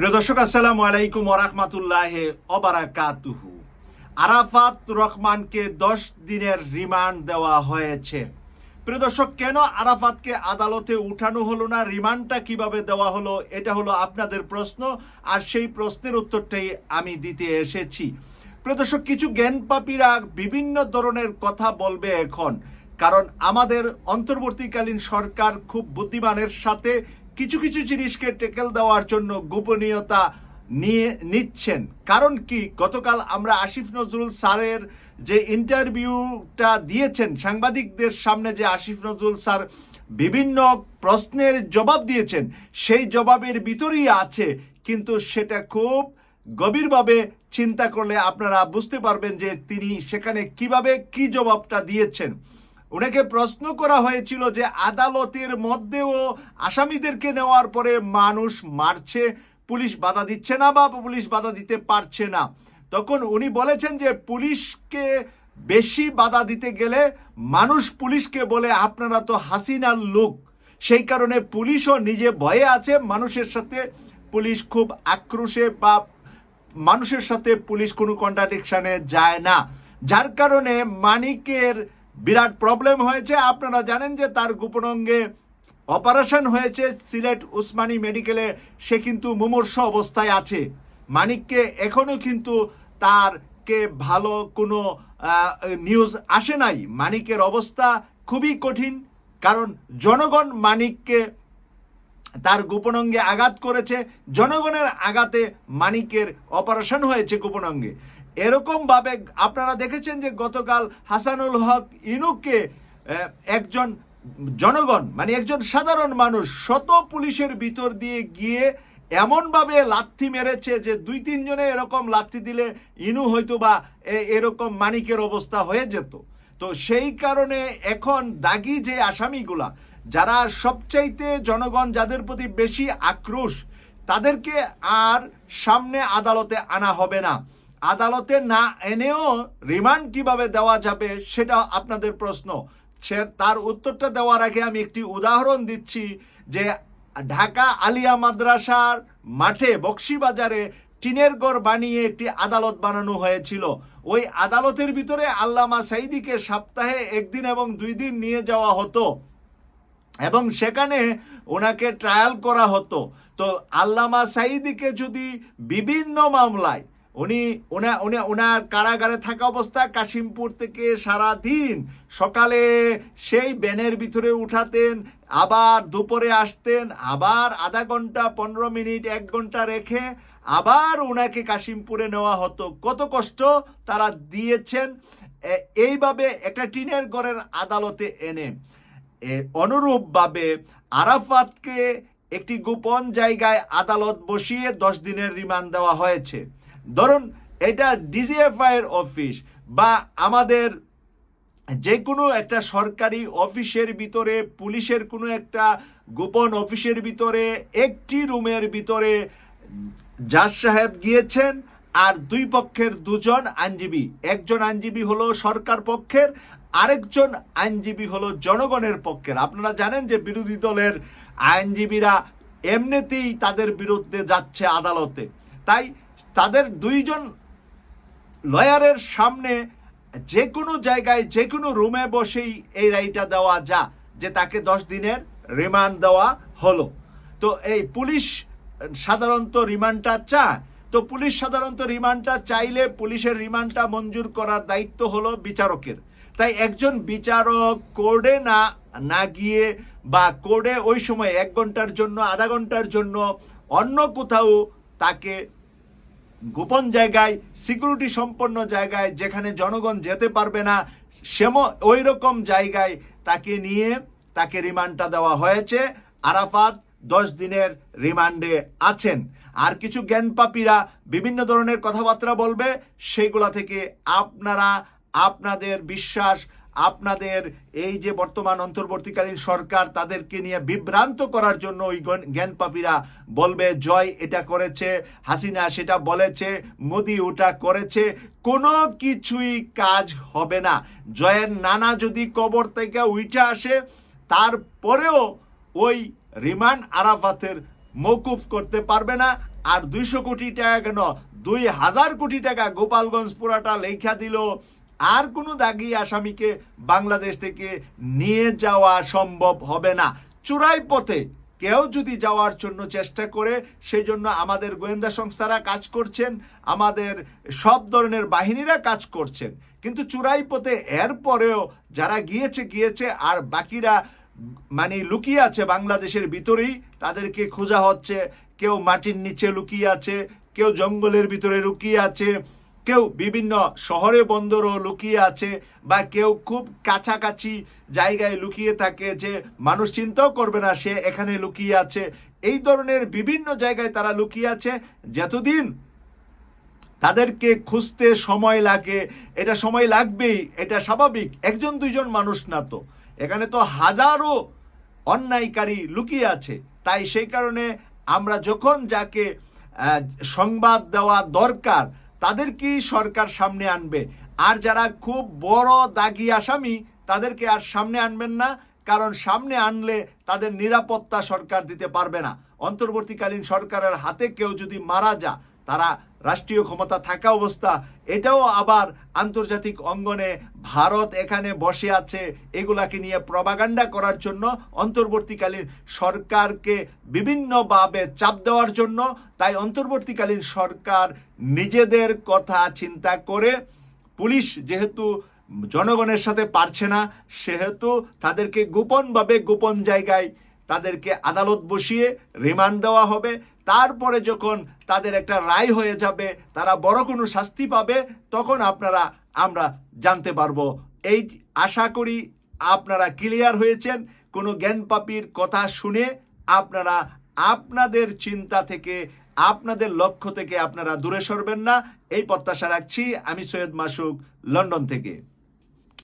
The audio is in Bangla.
প্রিয় দর্শক, আসসালামু আলাইকুম ওরহমাতুল্লাহ অবারাকাতুহু আরাফাত রহমানকে দশ দিনের রিমান্ড দেওয়া হয়েছে। প্রিয় দর্শক, কেন আরাফাতকে আদালতে উঠানো হলো না? রিমান্ডটা কীভাবে দেওয়া হলো? এটা হলো আপনাদের প্রশ্ন, আর সেই প্রশ্নের উত্তরটাই আমি দিতে এসেছি। প্রিয় দর্শক, কিছু জ্ঞানপাপীরা বিভিন্ন ধরনের কথা বলবে এখন, কারণ আমাদের অন্তর্বর্তীকালীন সরকার খুব বুদ্ধিমানের সাথে কিছু কিছু জিনিসকে টেকেল দেওয়ার জন্য গোপনীয়তা নিয়ে নিচ্ছেন। কারণ কি? গতকাল আমরা আসিফ নজরুল স্যারের যে ইন্টারভিউটা দিয়েছেন, সাংবাদিকদের সামনে যে আসিফ নজরুল স্যার বিভিন্ন প্রশ্নের জবাব দিয়েছেন, সেই জবাবের ভিতরেই আছে, কিন্তু সেটা খুব গভীরভাবে চিন্তা করলে আপনারা বুঝতে পারবেন যে তিনি সেখানে কীভাবে কি জবাবটা দিয়েছেন। ওনাকে প্রশ্ন করা হয়েছিল যে আদালতের মধ্যেও আসামিদেরকে নেওয়ার পরে মানুষ মারছে, পুলিশ বাধা দিচ্ছে না বা পুলিশ বাধা দিতে পারছে না। তখন উনি বলেছেন যে পুলিশকে বেশি বাধা দিতে গেলে মানুষ পুলিশকে বলে, আপনারা তো হাসিনার লোক। সেই কারণে পুলিশও নিজে ভয়ে আছে, মানুষের সাথে পুলিশ খুব আক্রোশে বা মানুষের সাথে পুলিশ কোনো কন্ট্রাডিকশনে যায় না। যার কারণে মানিকের বিরাট প্রবলেম হয়েছে। আপনারা জানেন যে তার গোপন অঙ্গে অপারেশন হয়েছে সিলেট উসমানী মেডিকেলে সে কিন্তু মুমূর্ষ অবস্থায় আছে। মানিককে এখনও কিন্তু তার কে ভালো কোনো নিউজ আসে নাই। মানিকের অবস্থা খুবই কঠিন, কারণ জনগণ মানিককে তার গোপনাঙ্গে আঘাত করেছে। জনগণের আঘাতে মানিকের অপারেশন হয়েছে গোপনাঙ্গে এরকম ভাবে আপনারা দেখেছেন যে গতকাল হাসানুল হক ইনুককে একজন জনগণ মানে একজন সাধারণ মানুষ শত পুলিশের ভিতর দিয়ে গিয়ে এমনভাবে লাথি মেরেছে যে দুই তিনজনে এরকম লাথি দিলে ইনু হয়তো বা এরকম মানিকের অবস্থা হয়ে যেত। তো সেই কারণে এখন দাগি যে আসামিগুলা, যারা সবচাইতে জনগণ যাদের প্রতি বেশি আক্রোশ, তাদেরকে আর সামনে আদালতে আনা হবে না। আদালতে না এনেও রিমান্ড কীভাবে দেওয়া যাবে সেটা আপনাদের প্রশ্ন। সে তার উত্তরটা দেওয়ার আগে আমি একটি উদাহরণ দিচ্ছি যে ঢাকা আলিয়া মাদ্রাসার মাঠে বক্সিবাজারে টিনের গড় বানিয়ে একটি আদালত বানানো হয়েছিল। ওই আদালতের ভিতরে আল্লামা সাইদিকে সপ্তাহে একদিন এবং দুই দিন নিয়ে যাওয়া হতো এবং সেখানে ওনাকে ট্রায়াল করা হতো। তো আল্লামা সাইদিকে যদি বিভিন্ন মামলায় উনি ওনা উনি ওনার কারাগারে থাকা অবস্থা কাশিমপুর থেকে সারা দিন সকালে সেই ব্যানের ভিতরে উঠাতেন, আবার দুপুরে আসতেন, আবার আধা ঘণ্টা, পনেরো মিনিট, এক ঘণ্টা রেখে আবার ওনাকে কাশিমপুরে নেওয়া হতো। কত কষ্ট তারা দিয়েছেন। এইভাবে একটা টিনের ঘরের আদালতে এনে অনুরূপভাবে আরাফাতকে একটি গোপন জায়গায় আদালত বসিয়ে দশ দিনের রিমান্ড দেওয়া হয়েছে। ধরুন, এটা ডিজিএফআই এর অফিস বা আমাদের যে কোনো একটা সরকারি অফিসের ভিতরে, পুলিশের কোনো একটা গোপন অফিসের ভিতরে, একটি রুমের ভিতরে জাজ সাহেব গিয়েছেন আর দুই পক্ষের দুজন আইনজীবী। একজন আইনজীবী হলো সরকার পক্ষের, আরেকজন আইনজীবী হলো জনগণের পক্ষের। আপনারা জানেন যে বিরোধী দলের আইনজীবীরা এমনিতেই তাদের বিরুদ্ধে যাচ্ছে আদালতে। তাই তাদের দুইজন লয়ারের সামনে যে কোনো জায়গায়, যে কোনো রুমে বসেই এই রায়টা দেওয়া যা, যে তাকে দশ দিনের রিমান্ড দেওয়া হলো। তো এই পুলিশ সাধারণত রিমান্ডটা চায়। তো পুলিশ সাধারণত রিমান্ডটা চাইলে পুলিশের রিমান্ডটা মঞ্জুর করার দায়িত্ব হলো বিচারকের। তাই একজন বিচারক কোর্টে না না গিয়ে বা কোর্টে ওই সময় এক ঘণ্টার জন্য, আধা ঘণ্টার জন্য অন্য কোথাও তাকে গোপন জায়গায় সিকিউরিটি সম্পন্ন জায়গায়, যেখানে জনগণ যেতে পারবে না, সেম ওই রকম জায়গায় তাকে নিয়ে তাকে রিমান্ডটা দেওয়া হয়েছে। আরাফাত দশ দিনের রিমান্ডে আছেন। আর কিছু জ্ঞানপাপীরা বিভিন্ন ধরনের কথাবার্তা বলবে, সেগুলা থেকে আপনারা, আপনাদের বিশ্বাস আপনাদের এই যে বর্তমান অন্তর্বর্তীকালীন সরকার, তাদেরকে নিয়ে বিভ্রান্ত করার জন্য ওই জ্ঞান- জ্ঞানপাপীরা বলবে, জয় এটা করেছে, হাসিনা সেটা বলেছে, মোদি ওটা করেছে। কোনো কিছুই কাজ হবে না। জয়ের নানা যদি কবর থেকে উইঠা আসে, তারপরেও ওই রিমান আরাফাতের মৌকুফ করতে পারবে না। আর দুইশো কোটি টাকা কেন? দুই হাজার কোটি টাকা গোপালগঞ্জ পুরাটা লেখা দিল আর কোনো দাগি আসামিকে বাংলাদেশ থেকে নিয়ে যাওয়া সম্ভব হবে না। চূড়াই পথে কেউ যদি যাওয়ার জন্য চেষ্টা করে সেই জন্য আমাদের গোয়েন্দা সংস্থারা কাজ করছেন, আমাদের সব ধরনের বাহিনীরা কাজ করছেন। কিন্তু চূড়াই পথে এরপরেও যারা গিয়েছে গিয়েছে, আর বাকিরা মানে লুকিয়ে আছে বাংলাদেশের ভিতরেই, তাদেরকে খোঁজা হচ্ছে। কেউ মাটির নিচে লুকিয়ে আছে, কেউ জঙ্গলের ভিতরে লুকিয়ে আছে। কেউ বিভিন্ন শহরে বন্দরও লুকিয়ে আছে বা কেউ খুব কাছাকাছি জায়গায় লুকিয়ে থাকে যে মানুষ চিন্তাও করবে না সে এখানে লুকিয়ে আছে। এই ধরনের বিভিন্ন জায়গায় তারা লুকিয়ে আছে। যতদিন তাদেরকে খুঁজতে সময় লাগে, এটা সময় লাগবেই, এটা স্বাভাবিক, একজন দুইজন মানুষ না তো। এখানে তো হাজারো অন্যায়কারী লুকিয়ে আছে। তাই সেই কারণে আমরা যখন যাকে সংবাদ দেওয়া দরকার তাদেরকেই সরকার সামনে আনবে? আর যারা খুব বড় দাগি আসামি, তাদেরকে আর সামনে আনবেন না, কারণ সামনে আনলে তাদের নিরাপত্তা সরকার দিতে পারবে না। অন্তর্বর্তীকালীন সরকারের হাতে কেউ যদি মারা যা তারা রাষ্ট্রীয় ক্ষমতা থাকা অবস্থা এটাও আবার আন্তর্জাতিক অঙ্গনে ভারত এখানে বসে আছে এগুলাকে নিয়ে প্রবাগান্ডা করার জন্য, অন্তর্বর্তীকালীন সরকারকে বিভিন্নভাবে চাপ দেওয়ার জন্য। তাই অন্তর্বর্তীকালীন সরকার নিজেদের কথা চিন্তা করে পুলিশ যেহেতু জনগণের সাথে পারছে না, সেহেতু তাদেরকে গোপনভাবে গোপন জায়গায় তাদেরকে আদালত বসিয়ে রিমান্ড দেওয়া হবে। তারপরে যখন তাদের একটা রায় হয়ে যাবে, তারা বড় কোনো শাস্তি পাবে, তখন আপনারা, আমরা জানতে পারব। এই আশা করি আপনারা ক্লিয়ার হয়েছেন। কোনো জ্ঞান পাপির কথা শুনে আপনারা আপনাদের চিন্তা থেকে, আপনাদের লক্ষ্য থেকে আপনারা দূরে সরবেন না। এই প্রত্যাশা রাখছি। আমি সৈয়দ মাসুক, লন্ডন থেকে।